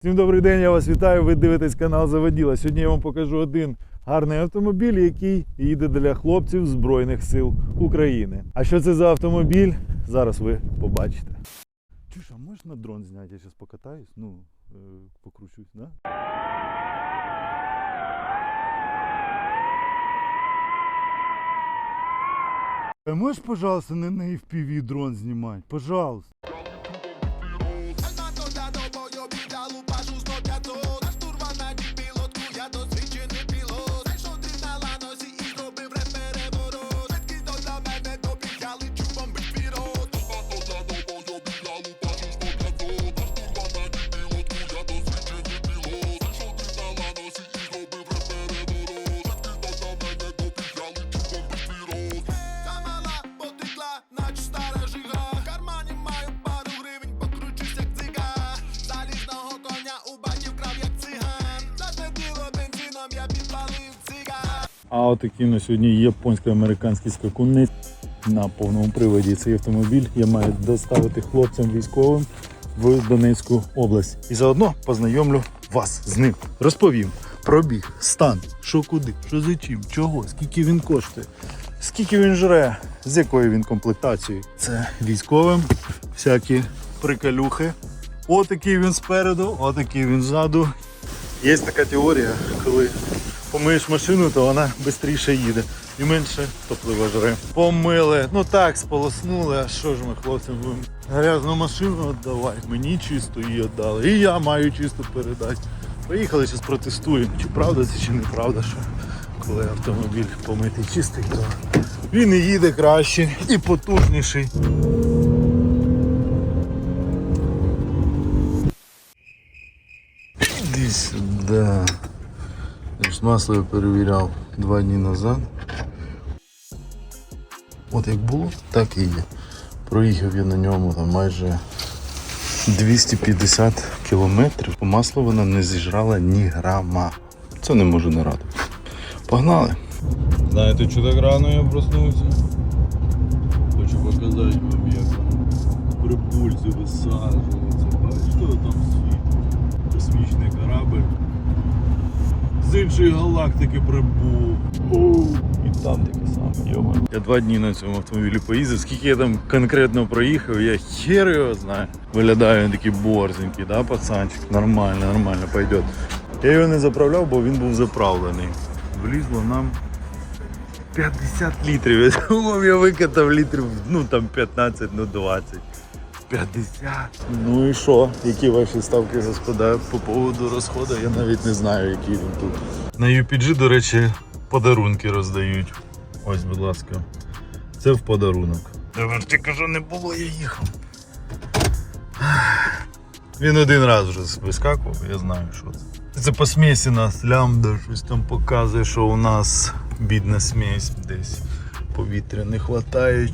Всім добрий день, я вас вітаю. Ви дивитесь канал Заводіла. Сьогодні я вам покажу один гарний автомобіль, який їде для хлопців Збройних сил України. А що це за автомобіль? Зараз ви побачите. Чуш, а можеш на дрон зняти? Я зараз покатаюсь, ну, е, покручусь, да? Можеш, пожалуйста, не на FPV дрон знімати? Пожалуйста. А отакий на сьогодні японсько-американський скакунець на повному приводі. Цей автомобіль я маю доставити хлопцям військовим в Донецьку область. І заодно познайомлю вас з ним. Розповім пробіг, стан, що куди, що за чим, чого, скільки він коштує, скільки він жре, з якою він комплектацією. Це військовим, всякі приколюхи. Отакий він спереду, отакий він ззаду. Є така теорія, коли помиєш машину, то вона швидше їде і менше топлива жре. Помили, ну так, сполоснули, а що ж ми хлопцям будемо грязну машину віддавати. Мені чисто її віддали. І я маю чисто передати. Поїхали зараз протестуємо. Чи правда це, чи неправда, що коли автомобіль помитий чистий, то він і їде краще і потужніший. Іди сюди. Ж масло я перевіряв два дні назад. От як було, так і є. Проїхав я на ньому там майже 250 кілометрів. Масло вона не зіжрала ні грама. Це не можу не радувати. Погнали. Знаєте, що так рано я проснувся? Хочу показати вам, як прибульці висаджуються. Бачите, там світ. Космічний корабль з іншої галактики прибув. І там таке саме, йома. Я два дні на цьому автомобілі поїздив. Скільки я там конкретно проїхав, я хер його знаю. Виглядає він такий борзенький, да, пацанчик? Нормально, нормально, пойдет. Я його не заправляв, бо він був заправлений. Влізло нам 50 літрів. Я думав, я викатав літрів, ну там 15, ну 20. 50. Ну і що? Які ваші ставки, господа, по поводу розходу? Я навіть не знаю, які він тут. На UPG, до речі, подарунки роздають. Ось, будь ласка. Це в подарунок. Ти кажу, не було, я їхав. Він один раз вже вискакував, я знаю, що це. Це по смісі нас лямбда, щось там показує, що у нас бідна смесь десь повітря не вистачає.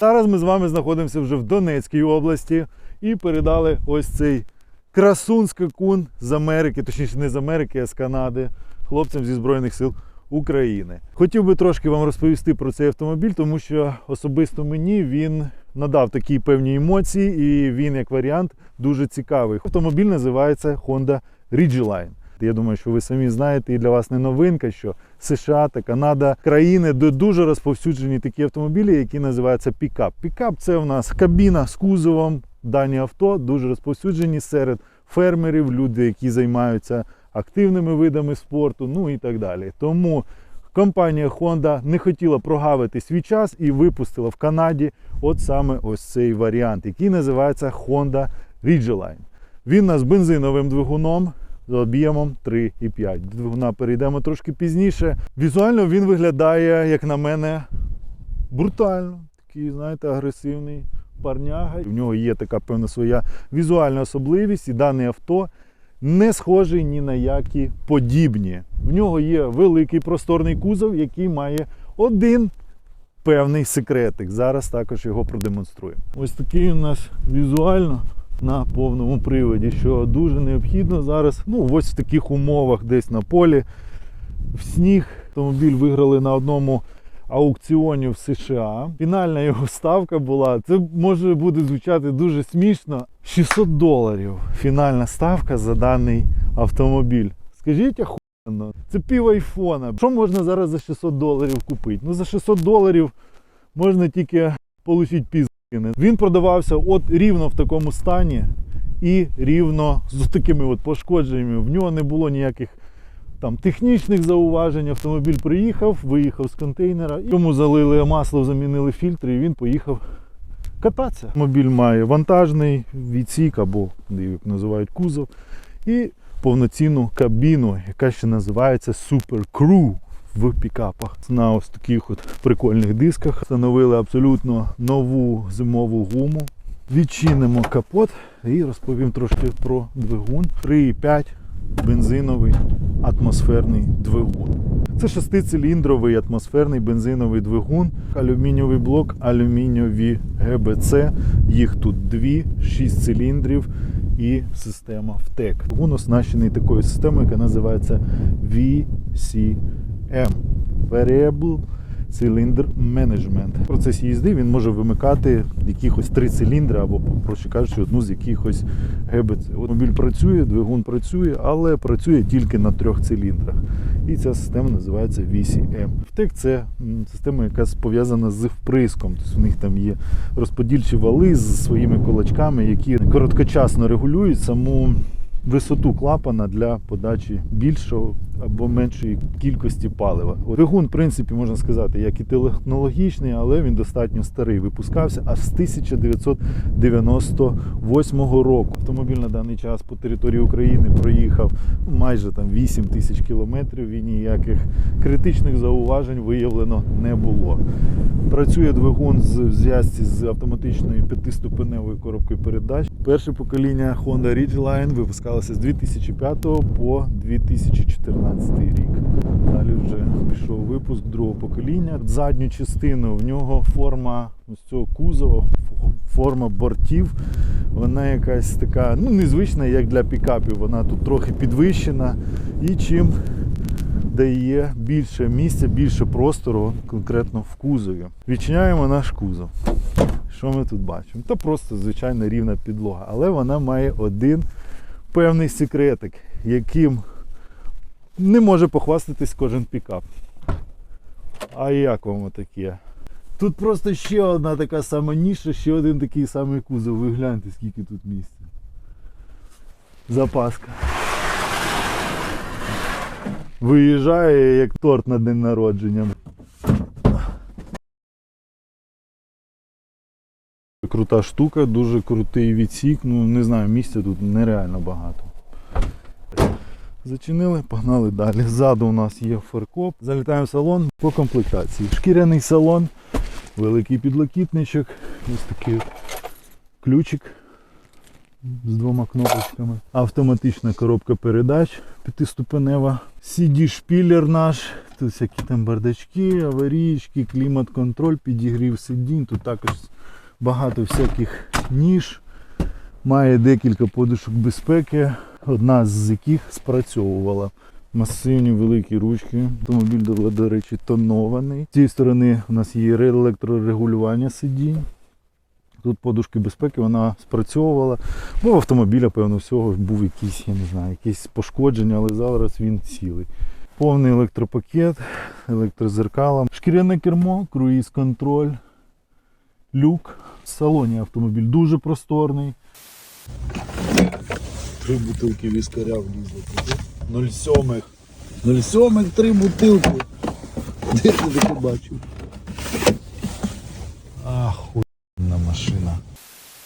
Зараз ми з вами знаходимося вже в Донецькій області і передали ось цей красун скакун з Америки, точніше не з Америки, а з Канади, хлопцям зі Збройних сил України. Хотів би трошки вам розповісти про цей автомобіль, тому що особисто мені він надав такі певні емоції, і він, як варіант, дуже цікавий. Автомобіль називається Honda Ridgeline. Я думаю, що ви самі знаєте, і для вас не новинка, що США та Канада країни, де дуже розповсюджені такі автомобілі, які називаються пікап. Пікап це в нас кабіна з кузовом. Дані авто дуже розповсюджені серед фермерів, люди, які займаються активними видами спорту, ну і так далі. Тому компанія Honda не хотіла прогавити свій час і випустила в Канаді от саме ось цей варіант, який називається Honda Ridgeline. Він у нас бензиновим двигуном з об'ємом 3,5. До двигуна перейдемо трошки пізніше. Візуально він виглядає, як на мене, брутально. Такий, знаєте, агресивний парняга. У нього є така певна своя візуальна особливість, і дане авто не схожий ні на які подібні. В нього є великий просторний кузов, який має один певний секретик. Зараз також його продемонструємо. Ось такий у нас візуально на повному приводі, що дуже необхідно зараз. Ну, ось в таких умовах, десь на полі, в сніг. Автомобіль виграли на одному аукціоні в США. Фінальна його ставка була. Це може буде звучати дуже смішно. 600 доларів. Фінальна ставка за даний автомобіль. Скажіть, охуєнно, це пів айфона. Що можна зараз за 600 доларів купити? Ну за 600 доларів можна тільки отримати пізки. Він продавався от рівно в такому стані і рівно з такими от пошкодженнями. В нього не було ніяких там технічних зауважень. Автомобіль приїхав, виїхав з контейнера, йому залили масло, замінили фільтри, і він поїхав кататися. Автомобіль має вантажний відсік або як називають кузов, і повноцінну кабіну, яка ще називається Super Crew в пікапах. На ось таких от прикольних дисках встановили абсолютно нову зимову гуму. Відчинимо капот і розповім трошки про двигун. 3,5 бензиновий атмосферний двигун. Це шестициліндровий атмосферний бензиновий двигун, алюмінієвий блок, алюмінієві ГБЦ. Їх тут дві, 6 циліндрів і система ВТЕК. Двигун оснащений такою системою, яка називається VCM Variable Cylinder Management. В процесі їзди він може вимикати якихось три циліндри або, проще кажучи, одну з якихось ГБЦ. Автомобіль працює, двигун працює, але працює тільки на трьох циліндрах. І ця система називається VCM. ВТЕК це система, яка пов'язана з вприском. Тобто у них там є розподільчі вали з своїми кулачками, які короткочасно регулюють саму висоту клапана для подачі більшого або меншої кількості палива. Двигун, в принципі, можна сказати, як і технологічний, але він достатньо старий. Випускався аж з 1998 року. Автомобіль на даний час по території України проїхав майже там 8 тисяч кілометрів і ніяких критичних зауважень виявлено не було. Працює двигун з зв'язці з автоматичною п'ятиступеневою коробкою передач. Перше покоління Honda Ridgeline випускалося з 2005 по 2014 рік. Далі вже пішов випуск другого покоління. Задню частину в нього форма ось цього кузова, форма бортів. Вона якась така, ну незвична, як для пікапів. Вона тут трохи підвищена. І чим дає більше місця, більше простору конкретно в кузові. Відчиняємо наш кузов. Що ми тут бачимо? Та просто звичайна рівна підлога, але вона має один певний секретик, яким не може похвастатись кожен пікап. А як вам таке? Тут просто ще одна така сама ніша, ще один такий самий кузов. Ви гляньте, скільки тут місця. Запаска. Виїжджає як торт на день народження. Крута штука, дуже крутий відсік. Ну не знаю, місця тут нереально багато. Зачинили, погнали далі. Ззаду у нас є фаркоп. Залітаємо в салон по комплектації. Шкіряний салон, великий підлокітничок, ось такий ключик з двома кнопочками. Автоматична коробка передач п'ятиступенева. CD-шпілер наш. Тут всякі там бардачки, аварійки, клімат-контроль, підігрів сидінь. Тут також багато всяких ніж. Має декілька подушок безпеки, одна з яких спрацьовувала. Масивні великі ручки. Автомобіль, до- речі, тонований. З цієї сторони у нас є електрорегулювання сидінь. Тут подушки безпеки вона спрацьовувала. Бо в автомобіля, певно, всього був якийсь, я не знаю, якесь пошкодження, але зараз він цілий. Повний електропакет, електрозеркала, шкіряне кермо, круїз-контроль, люк. В салоні автомобіль дуже просторний. Три бутилки віскаря влізли туди. 0,7. 0,7 три бутилки. Де ти таке бачив? Ахуєнна машина.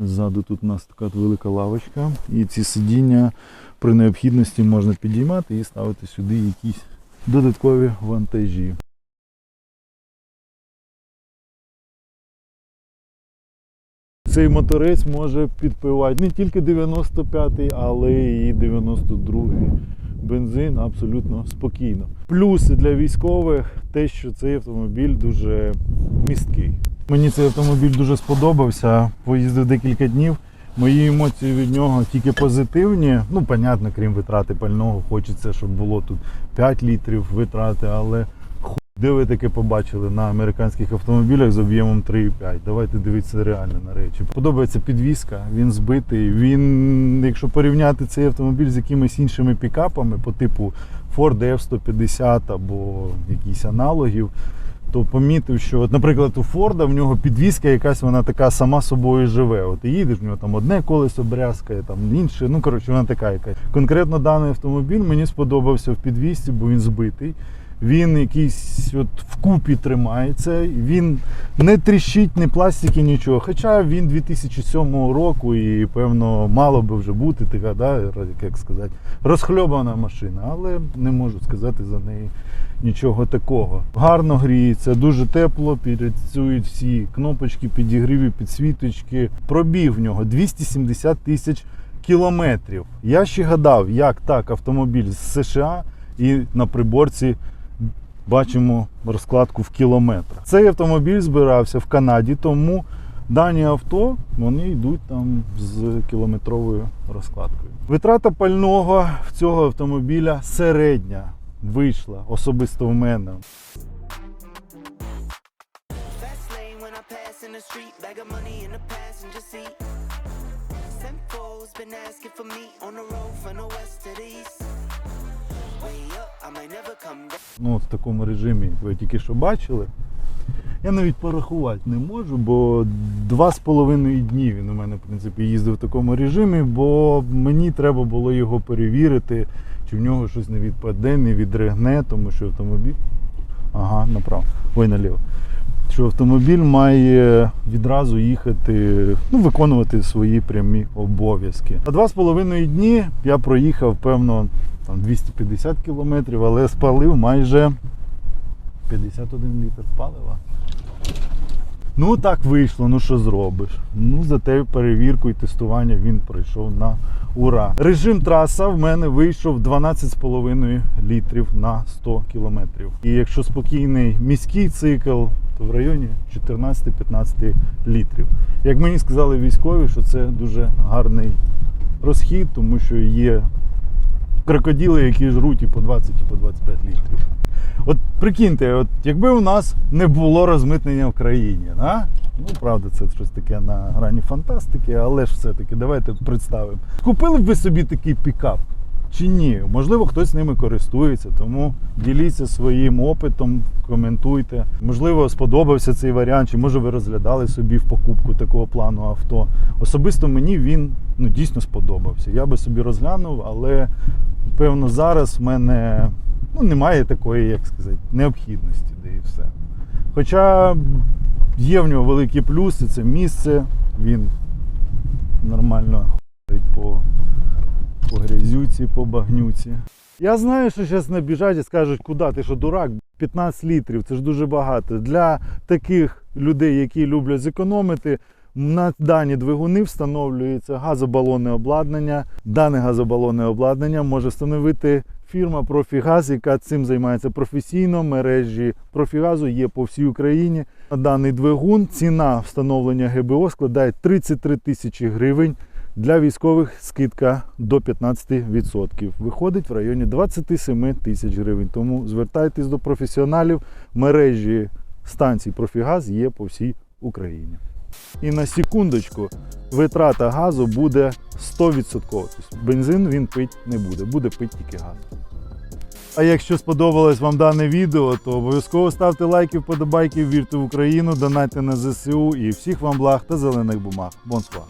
Ззаду тут у нас така велика лавочка. І ці сидіння при необхідності можна підіймати і ставити сюди якісь додаткові вантажі. Цей моторець може підпивати не тільки 95-й, але і 92-й бензин абсолютно спокійно. Плюси для військових те, що цей автомобіль дуже місткий. Мені цей автомобіль дуже сподобався. Поїздив декілька днів. Мої емоції від нього тільки позитивні. Ну, понятно, крім витрати пального, хочеться, щоб було тут 5 літрів витрати, але де ви таке побачили на американських автомобілях з об'ємом 3,5. Давайте дивитися реально на речі. Подобається підвізка, він збитий. Він, якщо порівняти цей автомобіль з якимись іншими пікапами по типу Ford F-150 або якісь аналогів, то помітив, що, от, наприклад, у Форда в нього підвізка якась вона така сама собою живе. От і їдеш, в нього там одне колесо брязкає, там інше. Ну коротше, вона така якась. Конкретно даний автомобіль мені сподобався в підвізці, бо він збитий. Він якийсь от вкупі тримається, він не тріщить, не пластики, нічого. Хоча він 2007 року і, певно, мало би вже бути така, да, як сказати, розхльобана машина, але не можу сказати за неї нічого такого. Гарно гріється, дуже тепло, працюють всі кнопочки, підігріві, підсвіточки. Пробіг в нього 270 тисяч кілометрів. Я ще гадав, як так автомобіль з США і на приборці бачимо розкладку в кілометрах. Цей автомобіль збирався в Канаді, тому дані авто вони йдуть там з кілометровою розкладкою. Витрата пального в цього автомобіля середня вийшла особисто в мене. Been asking for me on the road from the west to the east. Ну, от в такому режимі, як ви тільки що бачили. Я навіть порахувати не можу, бо два з половиною дні він у мене, в принципі, їздив в такому режимі, бо мені треба було його перевірити, чи в нього щось не відпаде, не відригне, тому що автомобіль. Ага, направо. Ой, наліво. Що автомобіль має відразу їхати, ну, виконувати свої прямі обов'язки. А два з половиною дні я проїхав, певно, там 250 кілометрів, але спалив майже 51 літр палива. Ну так вийшло, ну що зробиш? Ну зате перевірку і тестування він пройшов на ура. Режим траса в мене вийшов 12,5 літрів на 100 кілометрів. І якщо спокійний міський цикл, то в районі 14-15 літрів. Як мені сказали військові, що це дуже гарний розхід, тому що є крокодили, які жруть і по 20, і по 25 літрів. От прикиньте, от якби у нас не було розмитнення в країні, да? ну правда, це щось таке на грані фантастики, але ж все-таки давайте представимо. Купили б ви собі такий пікап? Чи ні? Можливо, хтось ними користується, тому діліться своїм опитом, коментуйте. Можливо, сподобався цей варіант, чи може ви розглядали собі в покупку такого плану авто. Особисто мені він ну, дійсно сподобався. Я би собі розглянув, але певно зараз в мене ну, немає такої, як сказати, необхідності, де і все. Хоча є в нього великі плюси, це місце, він нормально ходить по, по грязюці, по багнюці. Я знаю, що зараз набіжать і скажуть, куди ти що дурак, 15 літрів, це ж дуже багато. Для таких людей, які люблять зекономити, на дані двигуни встановлюється газобалонне обладнання. Дане газобалонне обладнання може встановити фірма Профігаз, яка цим займається професійно. Мережі Профігазу є по всій Україні. На даний двигун ціна встановлення ГБО складає 33 тисячі гривень. Для військових скидка до 15%. Виходить в районі 27 тисяч гривень. Тому звертайтесь до професіоналів. Мережі станцій Профігаз є по всій Україні. І на секундочку витрата газу буде 100%. Тобто бензин він пить не буде, буде пити тільки газ. А якщо сподобалось вам дане відео, то обов'язково ставте лайки, вподобайки, вірте в Україну, донайте на ЗСУ і всіх вам благ та зелених бумаг. Бонсва!